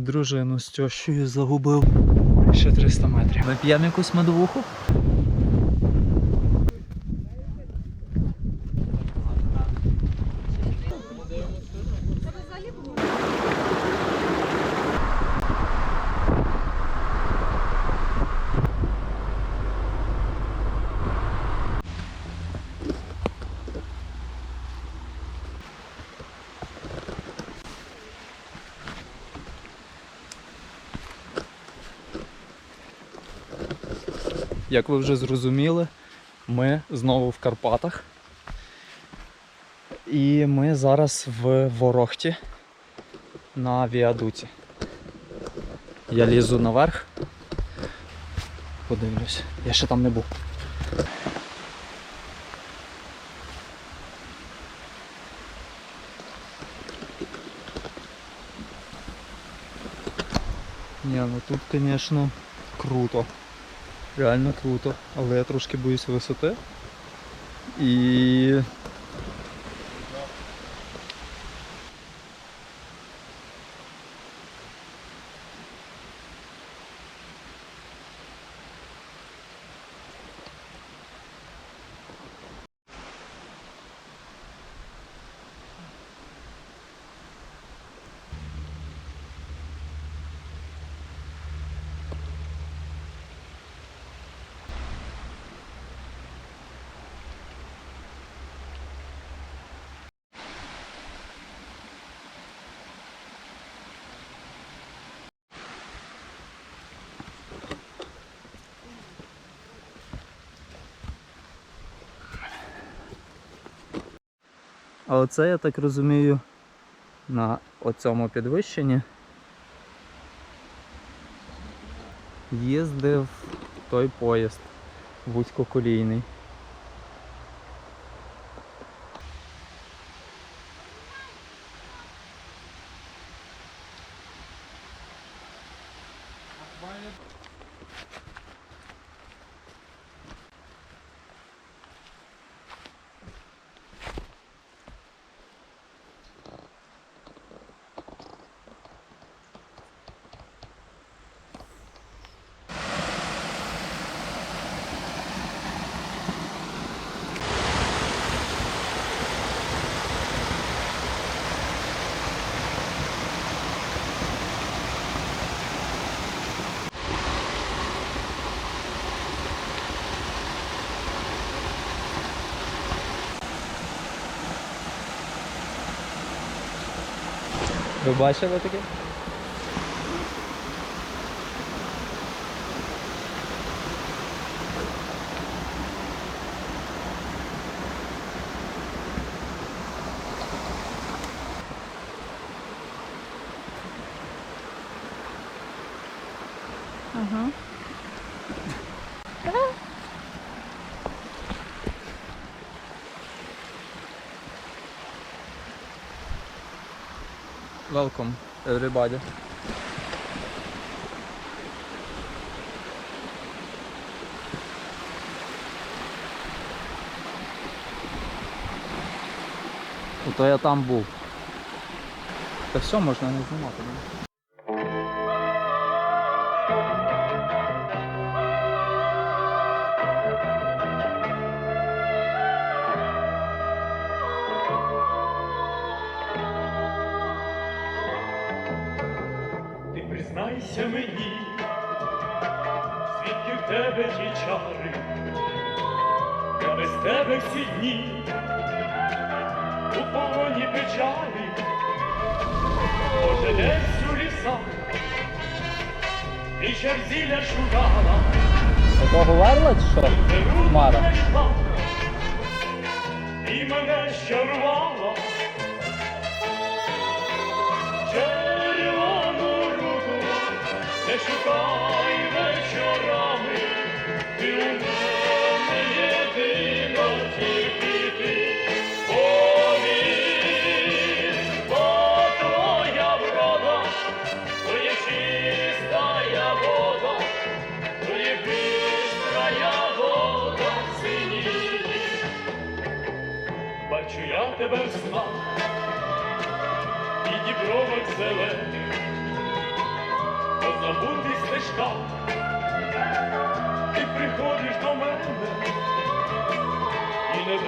Дружину з тещою загубив. Ще 300 метрів. Ми п'ємо якусь медовуху? Як ви вже зрозуміли, ми знову в Карпатах. І ми зараз в Ворохті на віадуті. Я лізу наверх. Подивлюсь. Я ще там не був. Ні, ну тут, звісно, круто. Реально круто, але я трошки боюся висоти. І. А оце, я так розумію, на оцьому підвищенні їздив той поїзд вузькоколійний. Ви бачили таке? Welcome, everybody. То я там був. Та все, можна не знімати. Признайся мені, звідки в тебе ті чари, я без тебе всі дні у полоні печалі, може десь у лісах, і черзіля шукала, Ото говерла чи що? Хмара. і мене щарувала. Червону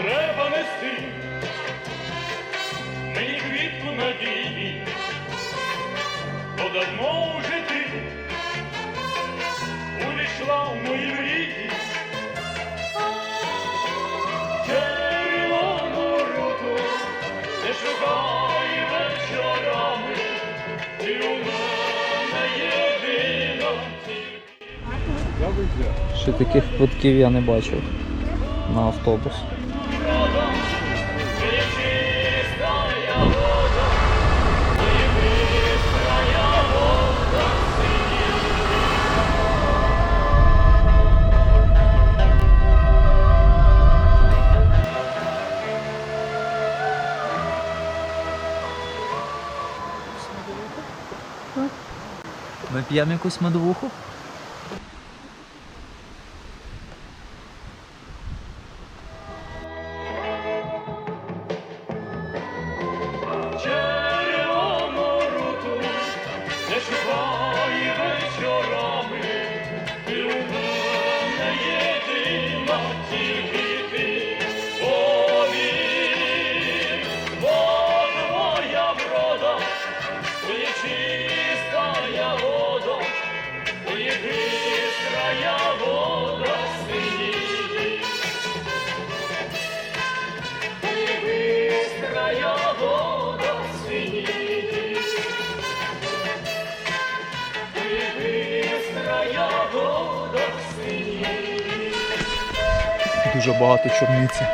треба нести мені квітку надії, бо давно вже ти увійшла в мої мрії. Червону руту не шукай вечорами, ти у мене єдина. Ще таких квитків я не бачив на автобус. П'ємо якусь медовуху? Червону руту не шукай вечорами, Дуже багато чорниці.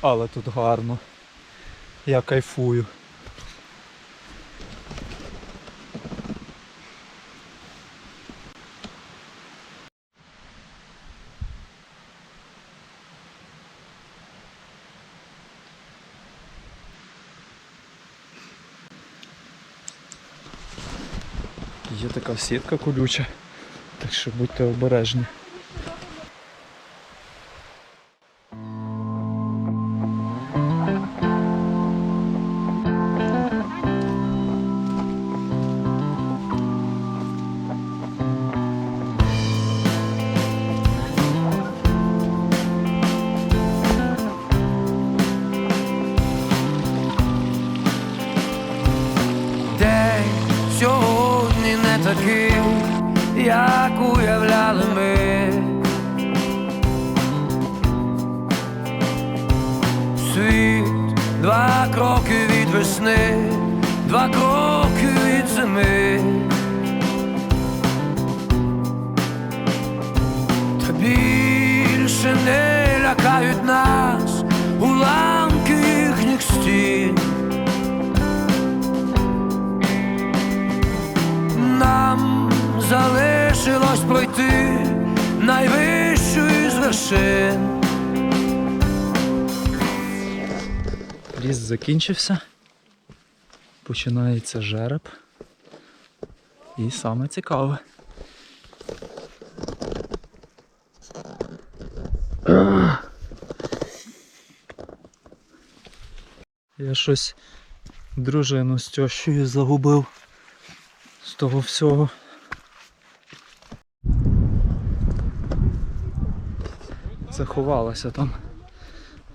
Але тут гарно. Я кайфую. Є така сітка колюча, так що будьте обережні. Як уявляли ми. Світ два кроки від весни, два кроки від зими. Та більше не лякають нас уламки їхніх стін. Нам залишилось пройти найвищу із вершин. Ліс закінчився. Починається жереб. І саме цікаве. Я щось дружину з тещою загубив з того всього. Заховалася там.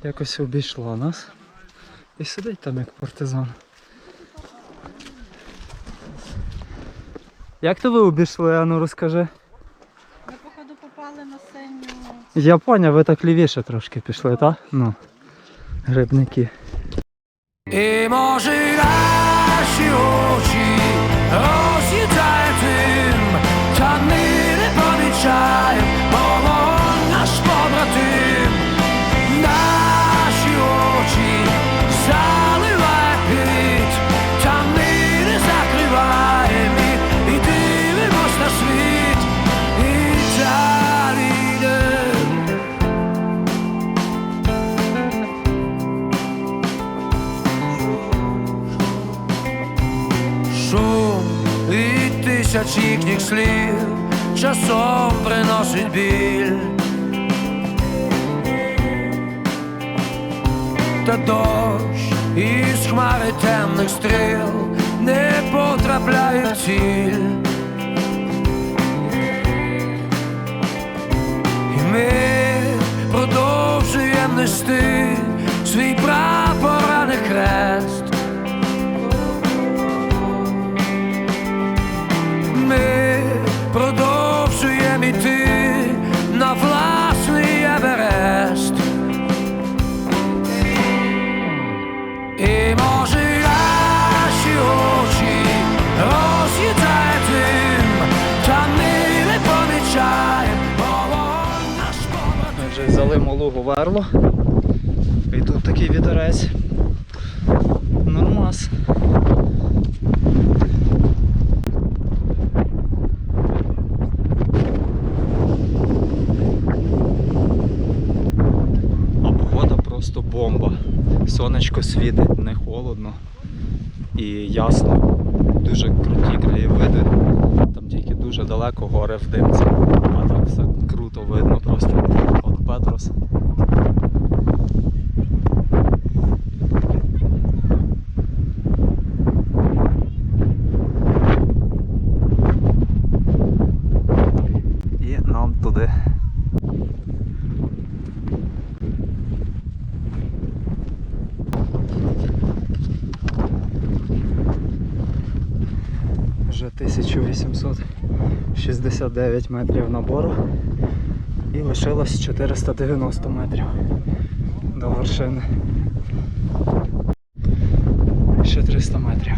Якось обійшла нас. І сидить там як партизан. Як то ви обійшли, ану розкажи. Ми походу попали на синю. Я поняв, ви так лівіше трошки пішли, так? Ну. Грибники. І може тисяч слів часом приносить біль. Та дощ із хмари темних стріл не потрапляє в ціль. І ми продовжуємо нести свій прапор, а хрест. Ми взяли малого верло. І тут такий вітерець. Нормас. А погода просто бомба. Сонечко світить, не холодно і ясно. Дуже круті краєвиди. Там тільки дуже далеко гори в димці. А так все круто видно просто. От І нам туди. Вже 1869 метрів набору лишилось 490 метрів до вершини. Ще 300 метрів.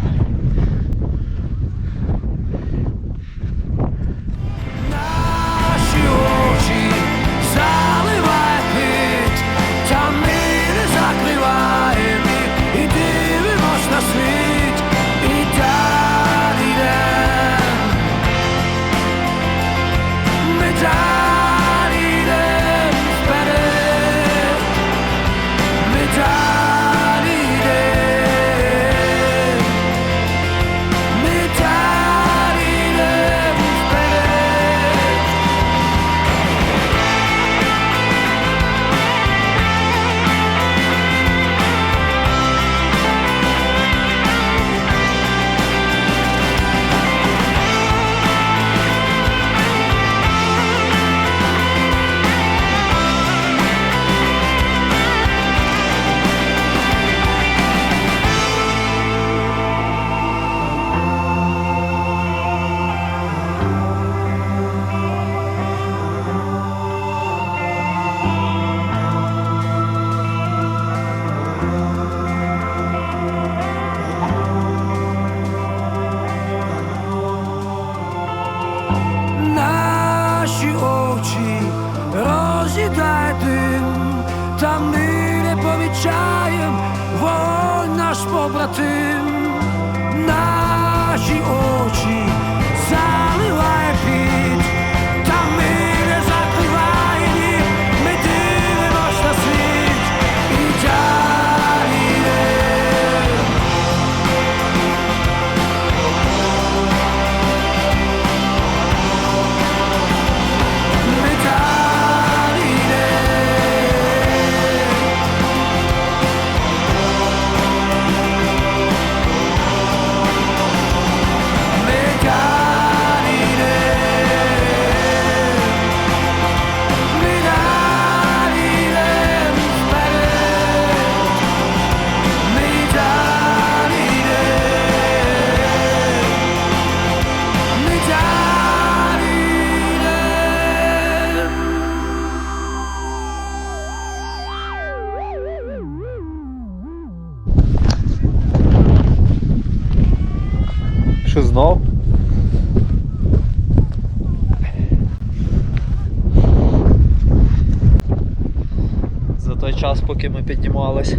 Поки ми піднімались.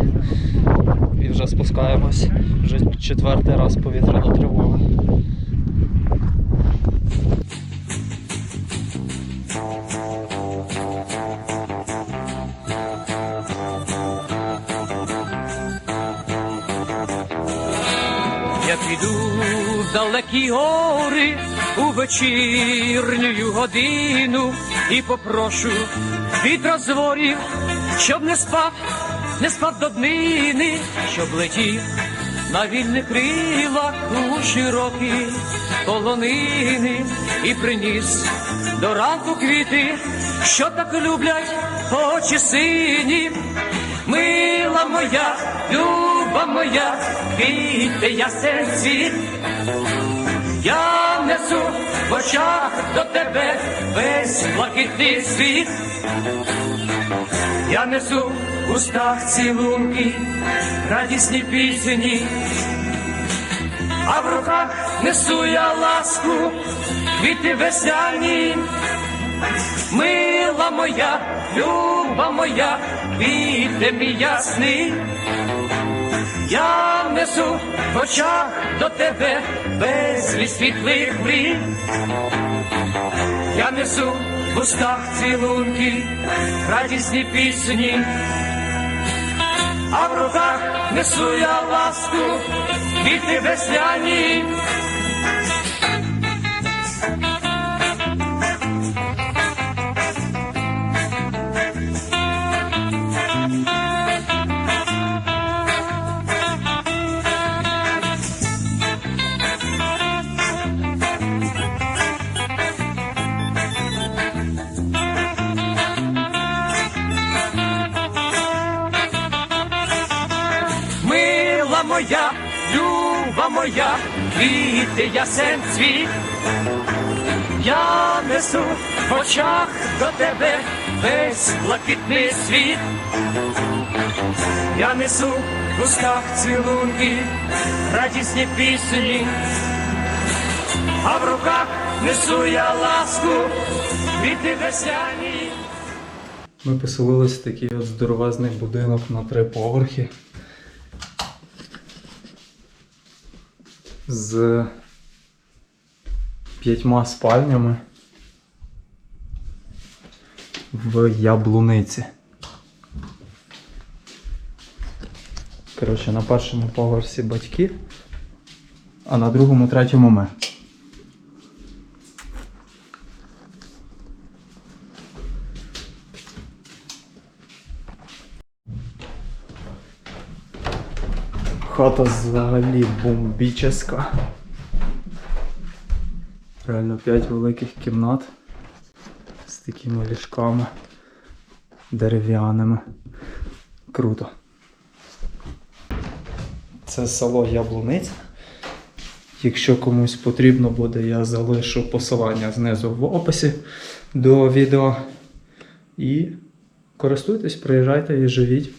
І вже спускаємось, вже четвертий раз повітряна тривога. Я далекі гори у вечірню годину і попрошу від розворів, щоб не спав, не спав до днини, щоб летів на вільних крилах у широкі полонини і приніс до ранку квіти, що так люблять очі сині. Мила моя, люба моя, квіти ясен світ. Я несу в очах до тебе весь блакитний світ. Я несу в устах цілунки, радісні пісні, а в руках несу я ласку, квіти весняні. Мила моя, люба моя, квіти мій ясний. Я несу в очах до тебе безліч світлих мрій. Я несу в устах цілунки, радісні пісні, а в руках несу я ласку, квіти весняні. Моя, квіти ясен цвіт. Я несу в очах до тебе весь блакитний світ. Я несу в устах цілунки, радісні пісні, а в руках несу я ласку, квіти весняні. Ми поселились в такий от здоровезний будинок на три поверхи. З п'ятьма спальнями в яблуниці. Коротше, на першому поверсі батьки, а на другому, третьому ми. Хата взагалі бомбіческа. Реально 5 великих кімнат з такими ліжками дерев'яними. Круто. Це село Яблуниця. Якщо комусь потрібно буде, я залишу посилання знизу в описі до відео. І користуйтесь, приїжджайте і живіть.